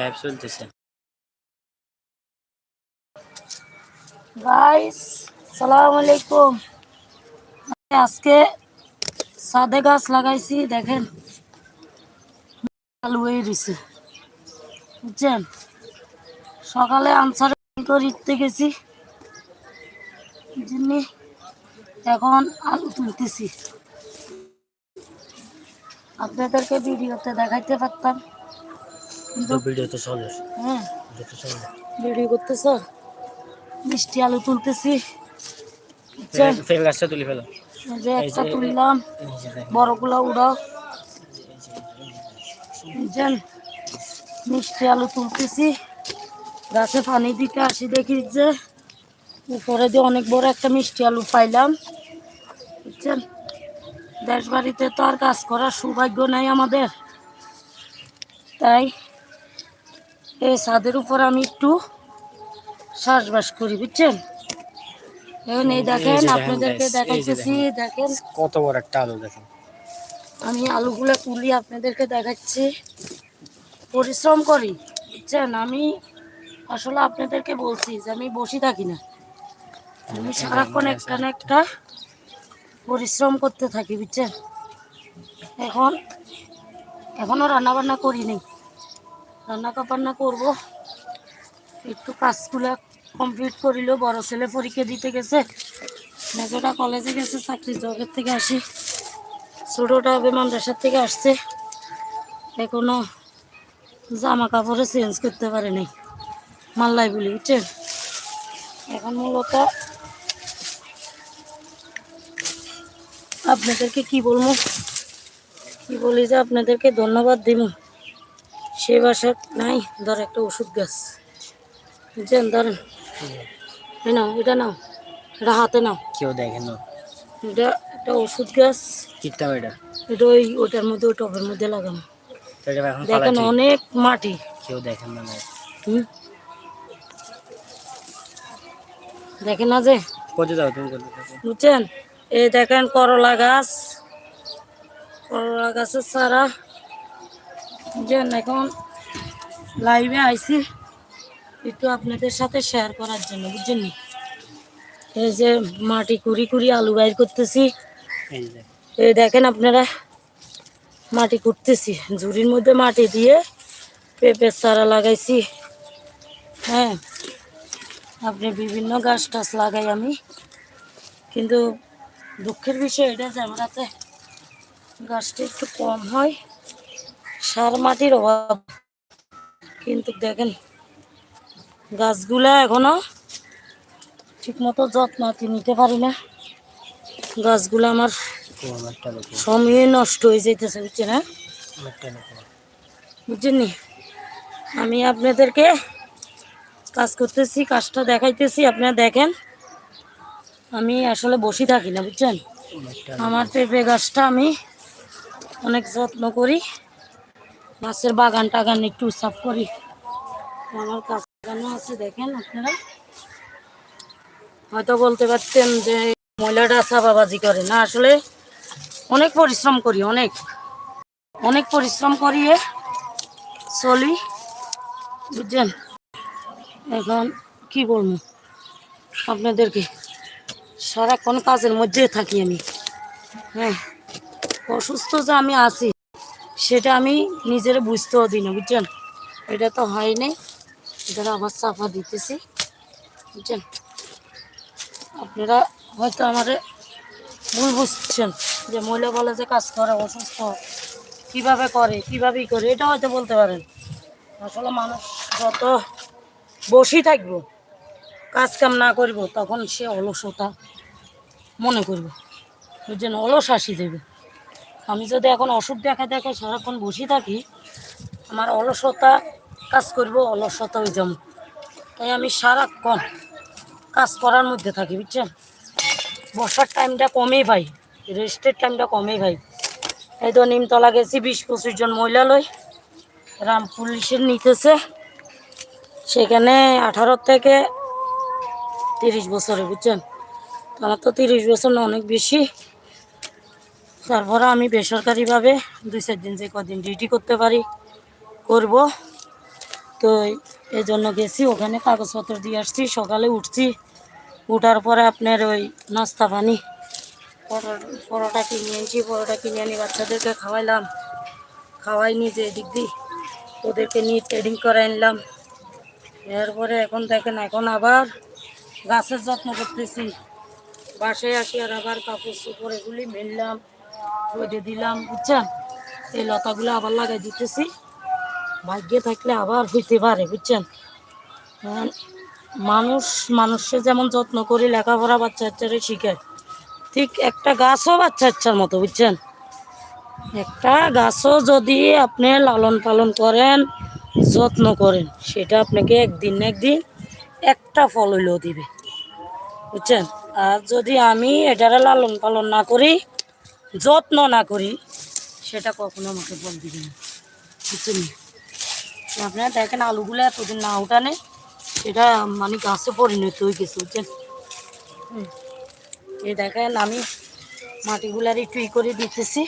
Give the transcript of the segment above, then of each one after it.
Live চলতেছে। Guys সালাম আলাইকুম। আজকে সাদে গাছ লাগাইছি, দেখেন। আলু রয়েছে বুঝছেন? সকালে আনসার করতে গেছি। জন্য এখন আলু তুলতেছি। আপনাদেরকে ভিডিওতে দেখাইতে পারতাম। ভিডিও তো চলে। হ্যাঁ। ভিডিও তো করতেছ? মিষ্টি আলু তুলতেছি। ফেল গাছটা তুলে ফেলো। যে একটা তুললাম। বড়গুলো উড়াও। বুঝছেন? মিষ্টি আলু তুলতেছি। গাছে পানি দিতে আসি দেখি যে উপরে দিয়ে অনেক বড় একটা মিষ্টি আলু পাইলাম। বুঝছেন? দেশ বাড়িতে তো আর কাজ করার সৌভাগ্য নাই আমাদের। তাই এই ছাদের উপর আমি একটু শ্বাসবাস করি বুঝছেন? এখন এই দেখেন আপনাদেরকে এই দেখেন। কত বড় একটা আলু দেখেন। আমি আলুগুলো তুলি আপনাদেরকে দেখাচ্ছি। পরিশ্রম করি বুঝছেন? আমি আসলে আপনাদেরকে বলছি যে আমি বসে থাকি না। আমি সারাক্ষণ একটা না একটা পরিশ্রম করতে থাকি বুঝছেন? এখন এখনও রান্না বান্না করি নেই। রান্না বান্না করব। একটু কাজগুলো কমপ্লিট করিল, বড় ছেলে পরীক্ষা দিতে গেছে। মেজোটা কলেজে গেছে চাকরি জগের থেকে আসি। ছোটোটা বিমান দেশের থেকে আসছে। এখনও জামা কাপড়ে চেঞ্জ করতে পারে নাই। মাল্লাই বলি, বুঝছেন? এখন মূলত আপনাদেরকে কি বলব? কি বলি যে আপনাদেরকে ধন্যবাদ দিব। সে বাসা নাই ধর একটা ওষুধ গাছ বুঝছেন? ধরেন নাও এটা নাও এটা হাতে নাও। কেউ দেখেন এটা একটা ওষুধ গাছ কিটটা এটা এটা ওই ওটার মধ্যে ওই টবের মধ্যে লাগানো। দেখেন অনেক মাটি। কেউ দেখেন না দেখেন না যে? বুঝছেন? এই দেখেন করলা গাছ। করলা গাছের চারা। বুঝছেন এখন লাইভে আইছি একটু আপনাদের সাথে শেয়ার করার জন্য বুঝছেন? এই যে মাটি কুড়ি কুড়ি আলু বাইর করতেছি। এই দেখেন আপনারা মাটি কুটতেছি। ঝুড়ির মধ্যে মাটি দিয়ে পেঁপের চারা লাগাইছি। হ্যাঁ আপনি বিভিন্ন গাছ টাছ লাগাই আমি। কিন্তু দুঃখের বিষয় এটা যে আমার গাছটা একটু কম হয়। সার মাটির অভাব। কিন্তু দেখেন, গাছগুলা এখনও ঠিকমতো যত্ন নিতে পারি না। গাছগুলো আমার সময় নষ্ট হয়ে যাইতেছে, বুঝছেন হ্যাঁ? বুঝছেন? আমি আপনাদেরকে কাজ করতেছি, কাজটা দেখাইতেছি, আপনারা দেখেন। আমি আসলে বসে থাকি না, বুঝছেন? আমার পেঁপে গাছটা আমি অনেক যত্ন করি। গাছের বাগান টাগান একটু সাফ করি। আমার কাজ লাগানো আছে, দেখেন আপনারা। হয়তো বলতে পারতেন যে মহিলাটা চাপাবাজি করে। না, আসলে অনেক পরিশ্রম করি, অনেক। অনেক পরিশ্রম করিয়ে চলি। বুঝছেন? এখন কি বলব আপনাদেরকে? সারাক্ষণ কাজের মধ্যে থাকি আমি। হ্যাঁ অসুস্থ যে আমি আছি। সেটা আমি নিজের বুঝতেও দিই না বুঝছেন? এটা তো হয় নাই এটা আবার চাপা দিতেছি, বুঝছেন? আপনারা হয়তো আমার ভুল বুঝছেন, যে মহিলা বলে যে কাজ করে, অসুস্থ, কীভাবে করে কীভাবে ই করে, এটা হয়তো বলতে পারেন। আসলে মানুষ যত বসেই থাকব, কাজ কাম না করব, তখন সে অলসতা মনে করবে, বুঝছেন? অলস আসি দেবে। আমি যদি এখন ওষুধ দেখা দেখে সারাক্ষণ বসে থাকি, আমার অলসতা কাজ করব, অলসতা হয়ে যাব। তাই আমি সারাক্ষণ কাজ করার মধ্যে থাকি, বুঝছেন? বসার টাইমটা কমেই পাই, রেস্টের টাইমটা কমেই পাই। এই তো নিমতলা গেছি, বিশ পঁচিশ জন মহিলা লই। রাম পুলিশের নিতেছে। সেখানে আঠারো থেকে তিরিশ বছরে বুঝছেন? তো আমার তো তিরিশ বছর না, অনেক বেশি। তারপরে আমি বেসরকারিভাবে দুই চার দিন যে কদিন ডিউটি করতে পারি, করব। তো এই জন্য গেছি, ওখানে কাগজপত্র দিয়ে আসছি, সকালে উঠছি। উঠার পরে আপনার ওই নাস্তা পানি পরো- পরোটা কিনে এনেছি, পরোটা কিনে আনি, বাচ্চাদেরকে খাওয়াইলাম। খাওয়াই নিজে এদিক দিয়ে ওদেরকে নিয়ে ট্রেডিং করে আনলাম। এরপরে এখন দেখেন, এখন আবার গাছের যত্ন করতেছি। বাসায় আসি আর আবার কাপড় চোপড় এগুলি মেললাম। রোদে দিলাম, বুঝছেন? এই লতাগুলো আবার লাগাই দিতেছি। ভাগ্যে থাকলে আবার হইতে পারে, বুঝছেন? মানুষ, মানুষের যেমন যত্ন করে, লেখাপড়া বাচ্চা বাচ্চারে শিখায়। ঠিক একটা গাছও বাচ্চা বাচ্চার মতো, বুঝছেন? একটা গাছও যদি আপনি লালন পালন করেন, যত্ন করেন, সেটা আপনাকে একদিন না একদিন একটা ফল হইলেও দিবে। বুঝছেন? আর যদি আমি এটারে লালন পালন না করি যত্ন না করি, সেটা কখনো আমাকে ফল দিবে না বুঝছেন তো আপনারা দেখেন, আলুগুলো এতদিন না উঠানে এটা মানে গাছে পরিণত হয়ে গেছে, বুঝছেন। এই দেখেন, আমি মাটিগুলার একটু ই করে দিতেছি।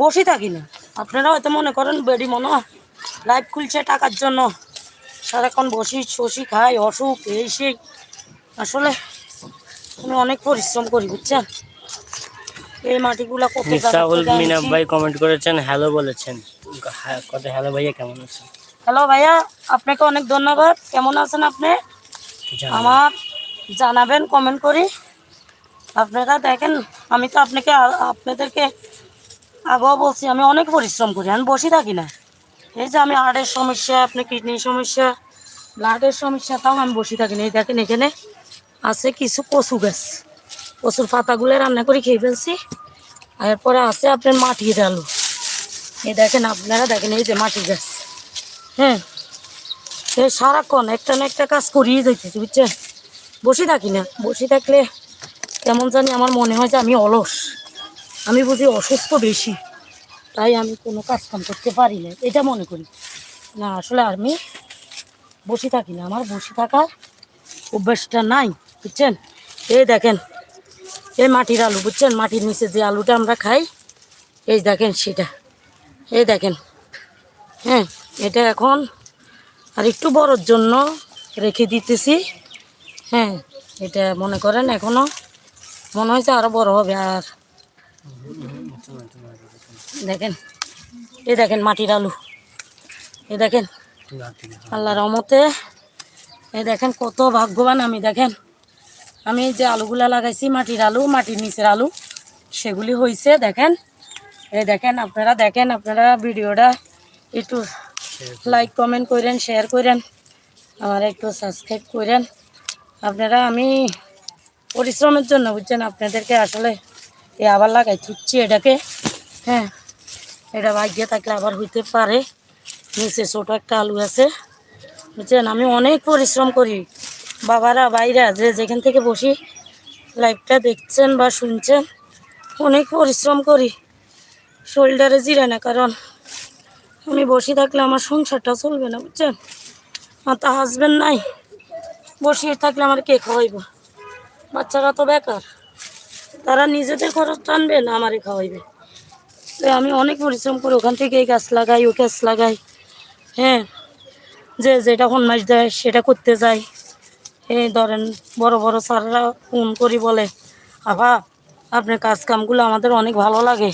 বসে থাকি না। আপনারা হয়তো মনে করেন, বেডি মনে লাইভ খুলছে টাকার জন্য। সারাক্ষণ বসি শসি খাই, অসুখ, এই সেই। আসলে আমি অনেক পরিশ্রম করি, বুঝছেন? এই মাটিগুলা কত জায়গা মিনা ভাই কমেন্ট করেছেন হ্যালো বলেছেন। হ্যাঁ, কত হ্যালো ভাইয়া কেমন আছেন? হ্যালো ভাইয়া আপনাকে অনেক ধন্যবাদ। কেমন আছেন আপনি। আমার জানাবেন কমেন্ট করি। আপনারা দেখেন আমি তো আপনাকে আপনাদেরকে আগেও বলছি আমি অনেক পরিশ্রম করি আমি বসে থাকি না। এই যে আমি হার্টের সমস্যা আপনার কিডনির সমস্যা ব্লাডের সমস্যা তাও আমি বসে থাকি না। এই দেখেন এখানে আছে কিছু কচু গাছ। কচুর পাতাগুলো রান্না করে খেয়ে ফেলছি। এরপরে আছে আপনার মাটির আলু। এই দেখেন আপনারা দেখেন, এই যে মাটি গাছ। হ্যাঁ এই সারাক্ষণ একটা না একটা কাজ করিয়ে যাইতেছি, বুঝছেন? বসে থাকি না। বসে থাকলে কেমন জানি আমার মনে হয় যে আমি অলস। আমি বুঝি অসুস্থ বেশি। তাই আমি কোনো কাজ কাম করতে পারি না। এটা মনে করি। না, আসলে আমি বসে থাকি না। আমার বসে থাকার অভ্যাসটা নাই, বুঝছেন? এই দেখেন এই মাটির আলু, বুঝছেন? মাটির নিচে যে আলুটা আমরা খাই, এই দেখেন সেটা। এই দেখেন। হ্যাঁ এটা এখন আর একটু বড়োর জন্য রেখে দিতেছি। হ্যাঁ এটা মনে করেন এখনও মনে হয়েছে আরও বড় হবে আর। দেখেন, এই দেখেন মাটির আলু। এই দেখেন আল্লাহ রহমতে। এই দেখেন কত ভাগ্যবান আমি, দেখেন। আমি যে আলুগুলা লাগাইছি, মাটির আলু, মাটির নিচের আলু, সেগুলি হয়েছে দেখেন। এই দেখেন, আপনারা দেখেন, আপনারা ভিডিওটা একটু লাইক কমেন্ট করেন শেয়ার করেন, আমার একটু সাবস্ক্রাইব করেন। আপনারা আমি পরিশ্রমের জন্য, বুঝছেন, আপনাদেরকে আসলে এ আবার লাগাই থুচ্ছি এটাকে হ্যাঁ। এটা ভাগ্যে থাকলে আবার হইতে পারে। নিচে ছোটো একটা আলু আছে, বুঝছেন, আমি অনেক পরিশ্রম করি। বাবারা, বাইরা যে যেখান থেকে বসি লাইভটা দেখছেন বা শুনছেন, অনেক পরিশ্রম করি, শোল্ডারে জিরে না, কারণ আমি বসে থাকলে আমার সংসারটা চলবে না, বুঝছেন? আমার তো হাজব্যান্ড নাই বসিয়ে থাকলে আমার কে খাওয়াইব? বাচ্চারা তো বেকার, তারা নিজেদের খরচ টানবে না আমারই খাওয়াইবে? তো আমি অনেক পরিশ্রম করি, ওখান থেকে এই গাছ লাগাই, ও গাছ লাগাই হ্যাঁ যে যেটা কোন মাস দেয় সেটা করতে যাই। এই ধরেন বড় বড় স্যাররা ফোন করি বলে, আভা, আপনার কাজ কামগুলো আমাদের অনেক ভালো লাগে।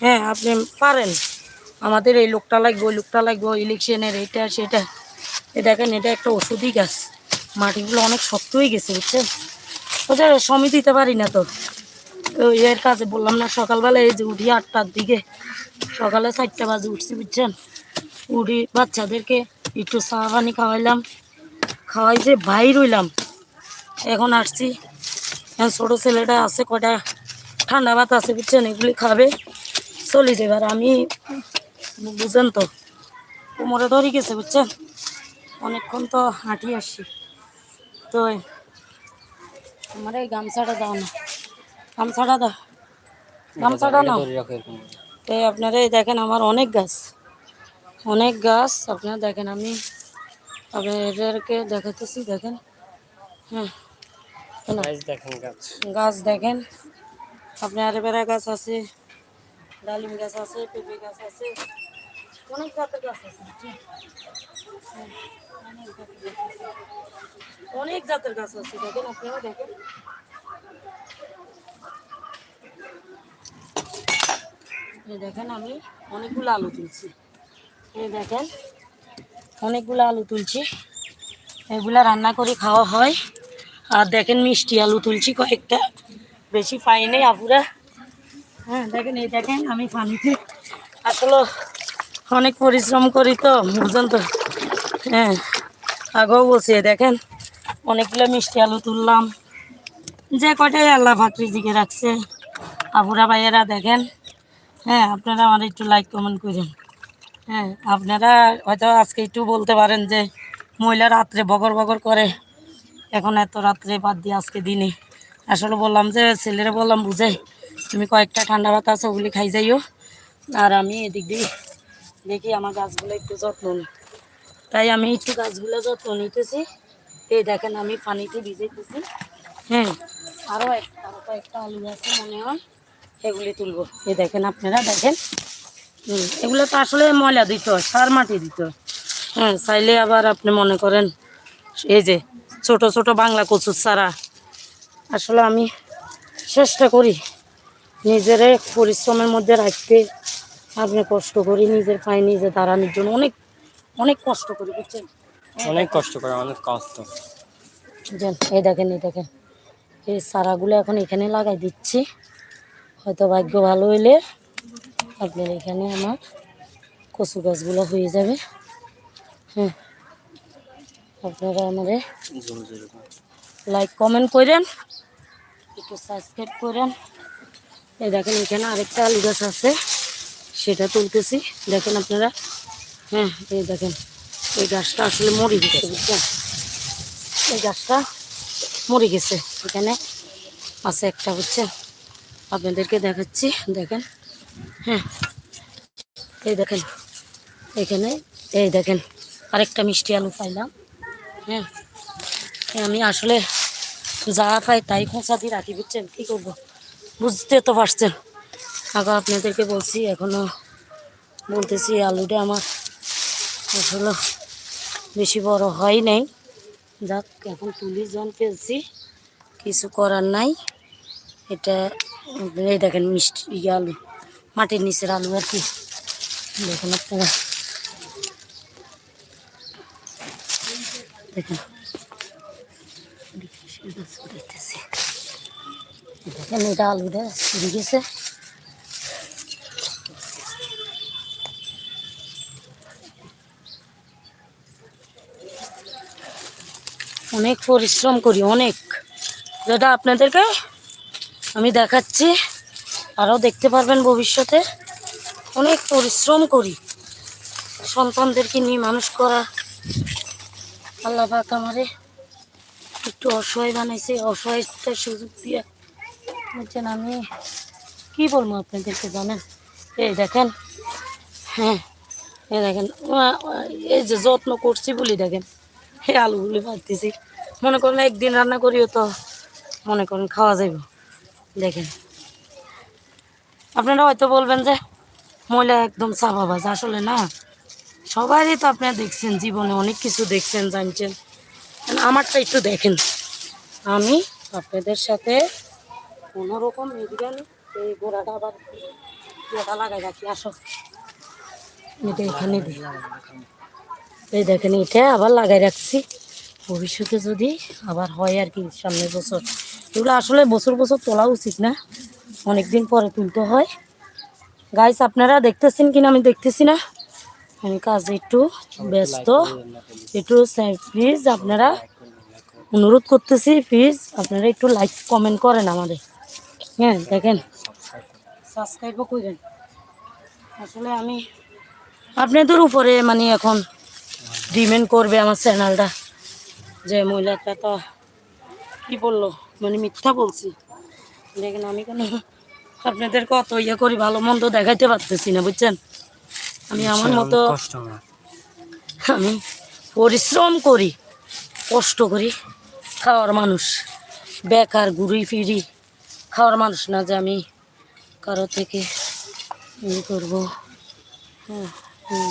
হ্যাঁ আপনি পারেন। আমাদের এই লোকটা লাগবে, ওই লোকটা লাগবে ইলেকশনের এটা, সেটা। এ দেখেন, এটা একটা ওষুধই গাছ। মাটিগুলো অনেক শক্ত হয়ে গেছে, বুঝছেন? ওটা সময় দিতে পারি না তো। তো এর কাজে বললাম না, সকালবেলা এই যে উঠি আটটার দিকে, সকালে চারটা বাজে উঠছি, বুঝছেন? উঠি বাচ্চাদেরকে একটু চা পানি খাওয়াইলাম। খাওয়াই যে ভাই রইলাম এখন আসছি। এখন ছোটো ছেলেটা আছে কটা ঠান্ডা ভাত আছে, বুঝছেন? এগুলি খাবে। চলে যাবে আর আমি বুঝেন তো, কোমরে ধরে গেছে, বুঝছেন? অনেকক্ষণ তো হাঁটি আসছি। তো আমার এই গামছাটা দাও না। গামছাটা দাও। গামছাটা নাও। তো আপনারা দেখেন, আমার অনেক গাছ। অনেক গাছ, আপনারা দেখেন, আমি আপনাদেরকে দেখাতেছি দেখেন হ্যাঁ এই নাও। দেখেন গাছ গাছ দেখেন আপনার বেড়া গাছ আছে ডালিম গাছ আছে পেঁপে গাছ আছে অনেক জাতের গাছ আছে বুঝছেন? অনেক জাতের গাছ আছে দেখেন আপনারা দেখেন এই দেখেন আমি অনেকগুলো আলু তুলছি এই দেখেন অনেকগুলো আলু তুলছি। এগুলা রান্না করে খাওয়া হয়। আর দেখেন মিষ্টি আলু তুলছি কয়েকটা। বেশি পাই নেই আপুরা। হ্যাঁ দেখেন, এই দেখেন, আমি পানিতে আসলে অনেক পরিশ্রম করি তো বুঝলেন তো? হ্যাঁ আগেও বসে দেখেন, অনেকগুলো মিষ্টি আলু তুললাম। যে কটাই আল্লাহ ফাকরি জিকে রাখছে। আপুরা ভাইয়েরা দেখেন। হ্যাঁ আপনারা আমার একটু লাইক কমেন্ট করেন। হ্যাঁ আপনারা হয়তো আজকে একটু বলতে পারেন যে মহিলা রাত্রে বগর বগর করে। এখন এত রাত্রে বাদ দিয়ে আজকে দিনে। আসলে বললাম যে, ছেলেরা বললাম, বুঝে, তুমি কয়েকটা ঠান্ডা ভাত আছে, ওগুলি খাই যাইও। আর আমি এদিক দিয়ে দেখি আমার গাছগুলো একটু যত্ন নিই। তাই আমি একটু গাছগুলো যত্ন নিতেছি। এই দেখেন, আমি পানিতে ভিজাইতেছি। হ্যাঁ আরও এক আরও কয়েকটা আলু আছে মনে হয় এগুলি তুলবো। এই দেখেন, আপনারা দেখেন। এগুলো তো আসলে ময়লা দিত সার মাটি দিত হয়। চাইলে আবার আপনি মনে করেন এই যে ছোট ছোট বাংলা কচুর চারা আসলে আমি চেষ্টা করি নিজের পরিশ্রমের মধ্যে রাখতে। আপনি কষ্ট করি নিজের পায়ে নিজে দাঁড়ানোর জন্য অনেক অনেক কষ্ট করি বুঝছেন? অনেক কষ্ট করে অনেক কষ্ট। এই দেখেন এই দেখেন। এই চারাগুলো এখন এখানে লাগাই দিচ্ছি। হয়তো ভাগ্য ভালো হইলে আপনার এখানে আমার কচু গাছগুলো হয়ে যাবে। হ্যাঁ আপনারা আমাদের লাইক কমেন্ট করেন, একটু সাবস্ক্রাইব করেন। এই দেখেন এখানে আরেকটা আলু গাছ আছে, সেটা তুলতেছি। দেখেন আপনারা হ্যাঁ এই দেখেন, এই গাছটা আসলে মরে গেছে, বুঝছেন? এই গাছটা মরে গেছে, এখানে আছে একটা, বুঝছেন? আপনাদেরকে দেখাচ্ছি, দেখেন। হ্যাঁ। এই দেখেন, এখানে, এই দেখেন, আরেকটা মিষ্টি আলু পাইলাম হ্যাঁ। আমি আসলে যা পাই তাই খোঁচা দিয়ে রাখি, বুঝছেন? কী করব? বুঝতে তো পারছেন। আগে আপনাদেরকে বলছি এখনও বলতেছি, আলুটা আমার আসলে বেশি বড় হয় নাই। যাক, এখন তুলি জন ফেলছি, কিছু করার নাই। এটা, এই দেখেন মিষ্টি ইয়ে আলু। মাটির নিচের আলু আর কি। দেখেন আপনারা। দেখেন। দেখেন এটা আলুটা চুরি গেছে। অনেক পরিশ্রম করি, অনেক। যেটা আপনাদেরকে আমি দেখাচ্ছি। আরও দেখতে পারবেন ভবিষ্যতে। অনেক পরিশ্রম করি। সন্তানদেরকে নিয়ে মানুষ করা। আল্লাহ পাক আমারে একটু অসহায় বানাইছে। অসহায়তার সুযোগ দিয়ে। বলছেন, আমি কি বলব আপনাদেরকে জানেন? এই দেখেন হ্যাঁ এই দেখেন এই যে যত্ন করছি বলি দেখেন, এই আলুগুলি ভাজতেছি মনে করেন একদিন রান্না করিও তো মনে করেন খাওয়া যাইব। দেখেন আপনারা হয়তো বলবেন যে মহিলা একদম চাপাবাজ, আসলে না। সবারই তো আপনারা দেখছেন, জীবনে অনেক কিছু দেখছেন, জানছেন। আমারটা একটু দেখেন। আমি আপনাদের সাথে কোনো রকম মেডিকেল এই গোড়াটা আবার গোড়া লাগাই রাখি, আসো। এটা এখানে এই দেখেন, এটা আবার লাগাই রাখছি। ভবিষ্যতে যদি আবার হয় আর কি, সামনের বছর। এগুলো আসলে বছর বছর তোলা উচিত না। অনেক দিন পরে তুলতে হয়। গাইস আপনারা দেখতেছেন কিনা আমি দেখতেছি না। আমি কাজে একটু ব্যস্ত। একটু প্লিজ আপনারা অনুরোধ করতেছি প্লিজ আপনারা একটু লাইক কমেন্ট করেন আমাদের। হ্যাঁ দেখেন। সাবস্ক্রাইবও করেন আসলে আমি আপনাদের উপরে মানে এখন ডিমেন্ড করবে আমার চ্যানেলটা যে মহিলাটা তো কি বলল? মানে মিথ্যা বলছি। দেখেন আমি কেন আপনাদের কত ইয়ে করি ভালো মন্দ দেখাইতে পারতেছি না বুঝছেন? আমি আমার মতো আমি পরিশ্রম করি কষ্ট করি খাওয়ার মানুষ বেকার ঘুরি ফিরি খাওয়ার মানুষ না যে আমি কারও থেকে ই করব। হ্যাঁ এই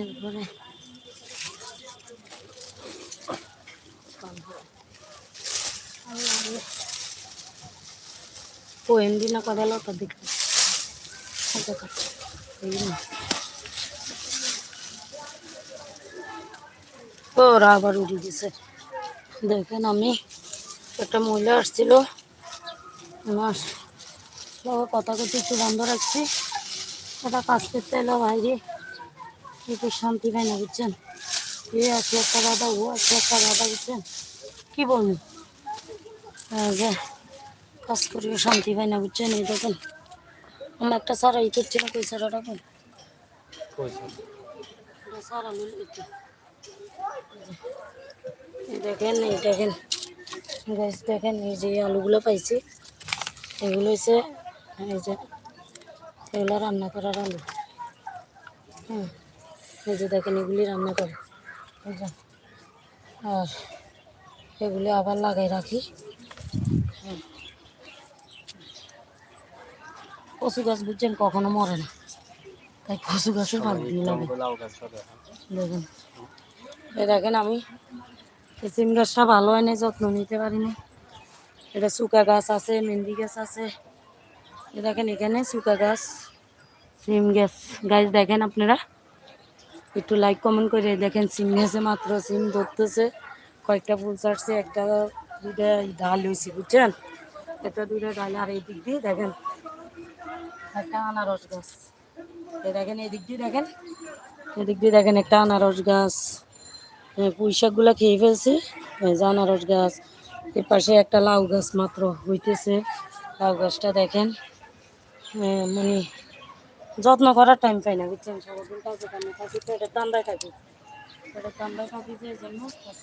এরপরে দিন কথা লতা দেখি ওরা আবার উঠে গেছে দেখেন আমি একটা মহিলা আসছিল আমার কথা কথা একটু বন্ধ রাখছি এটা কাজ করতে এলো বাইরে। একটু শান্তি পাই না বুঝছেন? এ আছে একটা দাদা ও আছে একটা দাদা বুঝছেন? কি এই যে কাজ করিও শান্তি পাই না বুঝছেন? এই দেখেন আমার একটা সারা ই করছে না কই সারা মিল দেখেন এই দেখেন গাছ দেখেন এই যে আলুগুলো পাইছি। এগুলো হচ্ছে এই যে এগুলো রান্না করার আলু। হুম এই যে দেখেন এগুলি রান্না করে। আর এগুলি আবার লাগাই রাখি। হুম। কচু গাছ বুঝছেন কখনো মরে না। তাই কচু গাছে ভাগ দিয়ে লাগে দেখেন। এই দেখেন আমি এই সিম গাছটা ভালো হয়নি যত্ন নিতে পারিনি। এটা শুকা গাছ আছে মেহেন্দি গাছ আছে। দেখেন এখানে শুকা গাছ, সিম গাছ। গাছ দেখেন আপনারা? একটু লাইক কমেন্ট করে দেখেন সিম গাছে মাত্র সিম ধরতেছে। কয়েকটা ফুল ছাড়ছে, একটা দুইটা ডাল হয়েছে, বুঝছেন? একটা দুইটা ডাল আর এই দিক দিয়ে দেখেন, একটা আনারস গাছ। দেখেন, এই দিক দিয়ে দেখেন এদিক দিয়ে দেখেন একটা আনারস গাছ। পুঁই শাকগুলো খেয়ে ফেলছে আনারস গাছ। এর পাশে একটা লাউ গাছ মাত্র হইতেছে। লাউ গাছটা দেখেন মানে যত্ন করার টাইম পাই না, বুঝছেন? সারাদিন কাজে কামে থাকি তো এটা দান্দায় থাকি এটা দান্দায় থাকি যে জন্য কাজ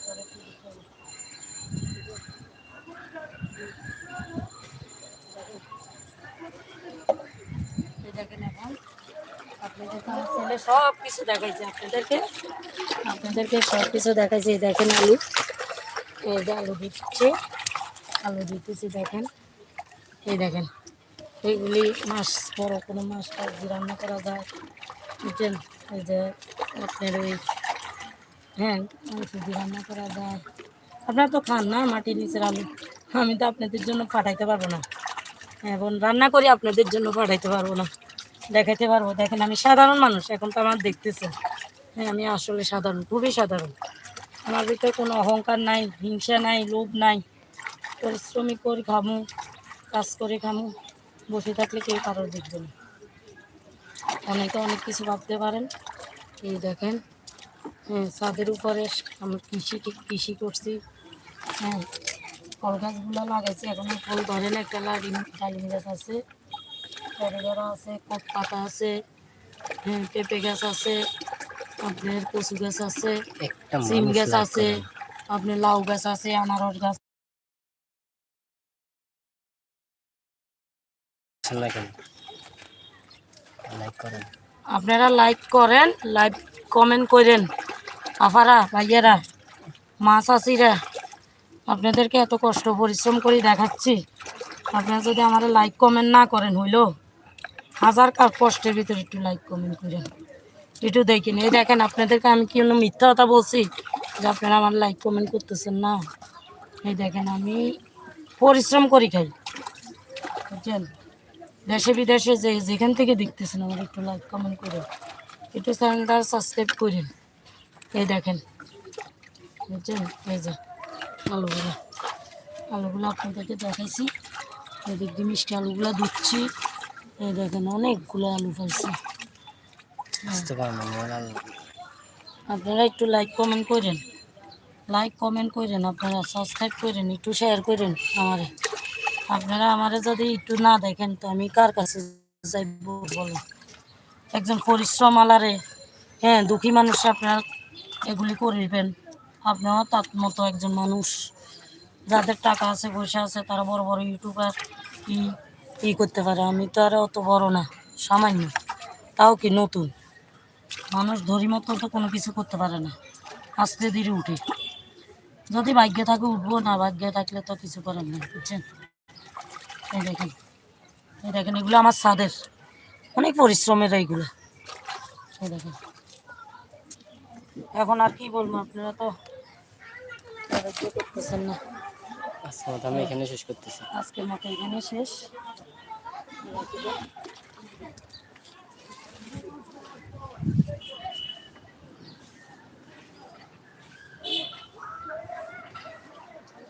এখন ছেলে সব কিছু দেখাইছে, আপনাদেরকে? আপনাদেরকে সব কিছু দেখাইছে দেখেন আলু। এই যে আলু দিচ্ছে, আলু দিতেছি, দেখেন। এই দেখেন। এইগুলি মাছ বড় কোনো মাছ দিয়ে রান্না করা যায়। এই যে আপনার ওই হ্যাঁ মাংস রান্না করা যায়। আপনারা তো খান না মাটির নিচের আলু? আমি তো আপনাদের জন্য পাঠাইতে পারব না। এখন রান্না করি, আপনাদের জন্য পাঠাইতে পারব না। দেখাইতে পারব। দেখেন, আমি সাধারণ মানুষ, এখন তো আমার দেখতেছেন হ্যাঁ আমি আসলে সাধারণ, খুবই সাধারণ। আমার ভিতরে কোনো অহংকার নাই, হিংসা নাই, লোভ নাই। পরিশ্রমী করে, খামু, কাজ করে, খামু। বসে থাকলে কেউ কারোর দেখবে না। অনেকে অনেক কিছু ভাবতে পারেন। এই দেখেন হ্যাঁ ছাদের উপরে আমরা কৃষি কৃষি করছি। হ্যাঁ ফল গাছগুলো লাগাইছি এখনও ফুল ধরে না একটা লাডিম ডালিম গাছ আছে। করগরা আছে কোক পাতা আছে। হ্যাঁ পেঁপে গাছ আছে আপনার কচু গাছ আছে সিম গাছ আছে। আপনার লাউ গাছ আছে আনারস গাছ করছেন না কেন? লাইক করেন। আপনারা লাইক করেন লাইক কমেন্ট করেন। আফারা ভাইয়েরা, মা চাষিরা আপনাদেরকে এত কষ্ট পরিশ্রম করে দেখাচ্ছি। আপনারা যদি আমার লাইক কমেন্ট না করেন, হইল হাজার কার কষ্টের ভিতরে একটু লাইক কমেন্ট করেন। একটু দেখেন। এই দেখেন, আপনাদেরকে আমি কি মিথ্যা কথা বলছি? যে আপনারা আমার লাইক কমেন্ট করতেছেন না। এই দেখেন, আমি পরিশ্রম করি খাই। বুঝছেন? দেশে বিদেশে যে যেখান থেকে দেখতেছেন আমার একটু লাইক কমেন্ট করে। একটু চ্যানেলটা সাবস্ক্রাইব করেন। এই দেখেন। বুঝছেন? এই যে আলুগুলো। আলুগুলো আপনাদেরকে দেখাইছি। এদিক দিয়ে মিষ্টি আলুগুলো ধুচ্ছি। এই দেখেন অনেকগুলো আলু ফেলছি। আপনারা একটু লাইক কমেন্ট করেন। লাইক কমেন্ট করেন আপনারা সাবস্ক্রাইব করেন একটু শেয়ার করেন আমারে। আপনারা আমারে যদি একটু না দেখেন, তো আমি কার কাছে যাইব বলেন? একজন পরিশ্রম আলারে হ্যাঁ দুঃখী মানুষ আপনার এগুলি করিবেন। আপনারাও তার মতো একজন মানুষ। যাদের টাকা আছে, পয়সা আছে, তারা বড় বড় ইউটিউবার ই ই করতে পারে। আমি তো আর অত বড় না, সামান্য। তাও কি নতুন? মানুষ ধরি মতো তো কোনো কিছু করতে পারে না। আস্তে ধীরে উঠে। যদি ভাগ্যে থাকে, উঠবো, না ভাগ্যে থাকলে তো কিছু করার নেই, বুঝছেন? এই দেখেন এই দেখেন এগুলো আমার ছাদের অনেক পরিশ্রমের এইগুলো। এই দেখেন। এখন আর কি বলব আপনারা তো? করতেছেন না? আজকের মতো আমি এখানে শেষ করতেছি। আজকের মতো এখানে শেষ।